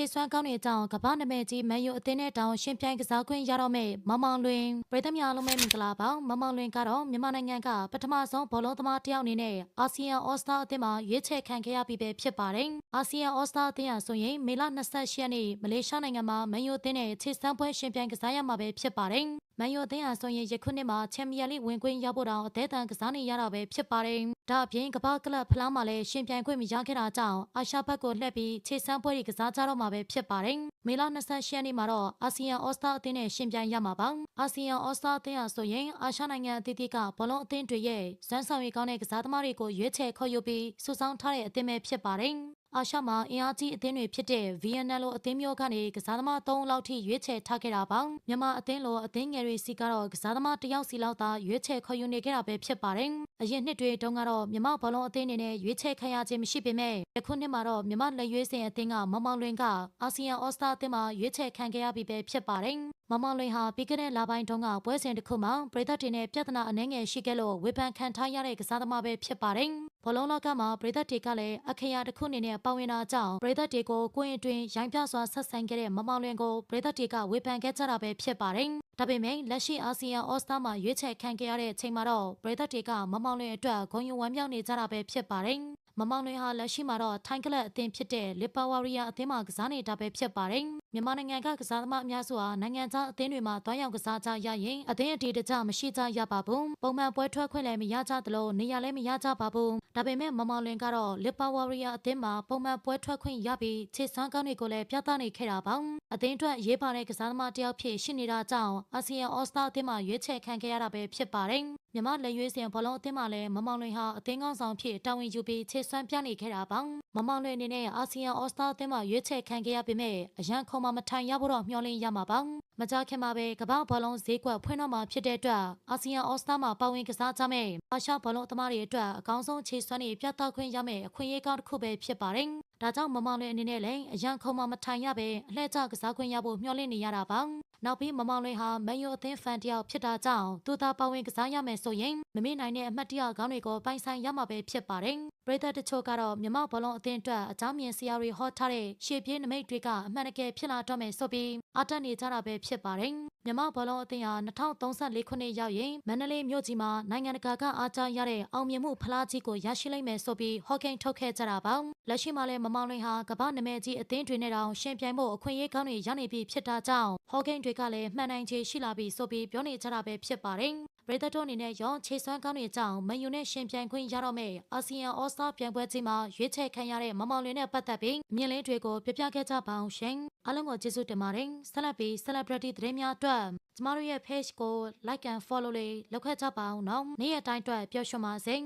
ခြေစွမ်းကောင်းတဲ့အကြောင်းကမ္ဘာနာမည်ကြီးမန်ယူအသင်းနဲ့တောင်ရှင်ပြိုင်ကစားခွင့်ရတော့မယ့်မောင်မောင်လွင်ပြည်သူများလုံးမဲ့မင်္ဂလာပါမောင်မောင်လွင်ကတော့မြန်မာနိုင်ငံကပထမဆုံးဘောလုံးသမားတစ်ယောက်အနေနဲ့အာဆီယံအော်စတာအသင်းမှာရွေးချယ်ခံခဲ့ရပြီးပဲဖြစ်ပါတယ်အာဆီယံအော်စတာအသင်းဟာဆိုရင်မေလ28ရက်နေ့မလေးရှားနိုင်ငံမှာမန်ယူအသင်းနဲ့ခြေစမ်းပွဲရှင်ပြိုင်ကစားရမှာပဲဖြစ်ပါတယ်မန်ယူအသင်းဟာဆိုရင်ယခုနှစ်မှာချန်ပီယံလိဝင်ခွင့်ရဖို့တောင်အသေးအံကစားနေရတာပဲဖြစ်ပါတယ် ဒါအပြင်ကမ္ဘာကလပ်ဖလားမှာလည်းရှင်ပြိုင်ခွင့်မရခဲ့တာကြောင့်အာရှဘက်ကိုလှည့်ပြီးခြေစမ်းပွဲတွေကစားကြတော့မှာပဲဖြစ်ပါတယ်မေလ28ရက်နေ့မှာတော့အာဆီယံအော်စတာအသင်းနဲ့ရှင်ပြိုင်ရမှာပါအာဆီယံအော်စတာအသင်းဟာဆိုရင်အာရှနိုင်ငံအသီးသီးကဘောလုံးအသင်းတွေရဲ့ဇန်းဆောင်ရည်ကောင်းတဲ့ကစားသမားတွေကိုရွေးချယ်ခေါ်ယူပြီးစုဆောင်းထားတဲ့အသင်းပဲဖြစ်ပါတယ် အာရှမှာအင်အားကြီးအသင်းတွေဖြစ်တဲ့ VNL လိုအသင်းမျိုးကနေကစားသမား3လောက်ထိရွေးချယ်ထားခဲ့တာပါမြန်မာအသင်းလိုအသင်းငယ်တွေစီကတော့ကစားသမားတစ်ယောက်စီလောက်သာရွေးချယ်ခေါ်ယူနေခဲ့တာပဲဖြစ်ပါတယ်အရင်နှစ်တွေတုန်းကတော့မြန်မာဘောလုံးအသင်းအနေနဲ့ရွေးချယ်ခံရခြင်းမရှိပေမဲ့ယခုနှစ်မှာတော့မြန်မာလက်ရွေးစင်အသင်းကမမောင်လွင်ကအာဆီယံအော်စတာအသင်းမှာရွေးချယ်ခံခဲ့ရပြီးပဲဖြစ်ပါတယ်မမောင်လွင်ဟာပြီးခဲ့တဲ့လပိုင်းတုန်းကပွဲစဉ်တစ်ခုမှာပြည်သက်တင်နဲ့ပြဿနာအနှဲငယ်ရှိခဲ့လို့ဝေဖန်ခံထားရတဲ့ကစားသမားပဲဖြစ်ပါတယ် ဘောလုံးလောကမှာပြည်သက်တွေကလည်းအခရာတစ်ခုအနေနဲ့ပါဝင်တာကြောင့်ပြည်သက်တွေကိုကိုယ်အတွင်းရိုင်းပြစွာဆက်ဆံခဲ့တဲ့မမောင်လွင်ကိုပြည်သက်တွေကဝေဖန်ခဲ့ကြတာပဲဖြစ်ပါတယ်ဒါပေမဲ့လက်ရှိအာဆီယံအော်စတာမှာရွေးချယ်ခံခဲ့ရတဲ့အချိန်မှာတော့ပြည်သက်တွေကမမောင်လွင်အတွက်ဂုဏ်ယူဝမ်းမြောက်နေကြတာပဲဖြစ်ပါတယ် မမောင်လွင်ဟာလက်ရှိမှာတော့ထိုင်းကလပ်အသင်းဖြစ်တဲ့လစ်ပါဝါရီယာအသင်းမှာကစားနေတာပဲဖြစ်ပါတယ်မြန်မာနိုင်ငံကကစားသမားအများစုဟာနိုင်ငံခြားအသင်းတွေမှာတွားရောက်ကစားကြရရင်အသင်းအတီတကြမရှိကြရပါဘူးပုံမှန်ပွဲထွက်ခွင့်လည်းမရကြသလိုနေရာလည်းမရကြပါဘူးဒါပေမဲ့မမောင်လွင်ကတော့လစ်ပါဝါရီယာအသင်းမှာပုံမှန်ပွဲထွက်ခွင့်ရပြီးခြေစွမ်းကောင်းတွေကိုလည်းပြသနေခဲ့တာပါအသင်းအတွက်ရေးပါတဲ့ကစားသမားတစ်ယောက်ဖြစ်ရှိနေတာကြောင့်အာဆီယံအော်စတာအသင်းမှာရွေးချယ်ခံခဲ့ရတာပဲဖြစ်ပါတယ် မြန်မာလက်ရွေးစင်ဘောလုံးအသင်းမှာလည်းမမောင်လွင်ဟာအသင်းကောင်းဆောင်ဖြစ်တာဝန်ယူပြီးခြေစွမ်းပြနေခဲ့တာပါမမောင်လွင်အနေနဲ့အာဆီယံအော်စတာအသင်းမှာရွေးချယ်ခံခဲ့ရပေမဲ့အရန်ခုံမမထိုင်ရဖို့တော့မျှော်လင့်ရမှာပါမကြခင်မှာပဲကမ္ဘာဘောလုံးဈေးကွက်ဖွင့်တော့မှာဖြစ်တဲ့အတွက်အာဆီယံအော်စတာမှာပါဝင်ကစားကြမယ့်အာရှဘောလုံးသမားတွေအတွက်အကောင်းဆုံးခြေစွမ်းတွေပြသခွင့်ရမယ့်အခွင့်အရေးကောင်းတစ်ခုပဲဖြစ်ပါတယ်ဒါကြောင့်မမောင်လွင်အနေနဲ့လည်းအရန်ခုံမမထိုင်ရပဲအလှည့်ကျကစားခွင့်ရဖို့မျှော်လင့်နေရတာပါ နောက်ပြီးမမောင်လွင်ဟာမန်ယူအသင်းဖန်တယောက်ဖြစ်တာကြောင့်သူသာပါဝင်ကစားရမယ်ဆိုရင်မမေ့နိုင်တဲ့အမှတ်တရကောင်းတွေကိုပိုင်ဆိုင်ရမှာပဲဖြစ်ပါတယ်ပရိသတ်တချို့ကတော့မြမဘောလုံးအသင်းအတွက်အကြောင်းမြင်စရာတွေဟောထားတဲ့ရှေ့ပြေးနမိတ်တွေကအမှန်တကယ်ဖြစ်လာတော့မယ်ဆိုပြီးအတက်နေကြတာပဲဖြစ်ပါတယ်မြမဘောလုံးအသင်းဟာ2034ခုနှစ်ရောက်ရင်မန္တလေးမြို့ကြီးမှာနိုင်ငံတကာကအားကြားရတဲ့အောင်မြင်မှုဖလားကြီးကိုရရှိလိမ့်မယ်ဆိုပြီးဟော့ကိန်းထုတ်ခဲ့ကြတာပါလက်ရှိမှာလည်းမမောင်လွင်ဟာကမ္ဘာနာမည်ကြီးအသင်းတွေနဲ့တောင်ရှင်ပြိုင်ဖို့အခွင့်အရေးကောင်းတွေရနေပြီဖြစ်တာကြောင့်ဟော့ကိန်းတွေကလည်းမှန်နိုင်ခြေရှိလာပြီဆိုပြီးပြောနေကြတာပဲဖြစ်ပါတယ် ရေသတိုအနေနဲ့ရောခြေစွမ်းကောင်းတွေကြောင့်မန်ယူနဲ့ရှင်ပြိုင်ခွင့်ရတော့မယ့်အာဆီယံအော်စတာပြိုင်ပွဲကြီးမှာရွေးချယ်ခံရတဲ့မမောင်လင်းနဲ့ပတ်သက်ပြီးမြင်လင်းတွေကိုပြပြခဲ့ကြပါအောင်ရှင်အားလုံးကိုကျေးဇူးတင်ပါတယ်ဆက်လက်ပြီး celebrity သတင်းများအတွက်ကျမတို့ရဲ့ page ကို like and follow လေးလုပ်ခဲ့ကြပါအောင်နော်နေ့ရက်တိုင်းအတွက်ပျော်ရွှင်ပါစေ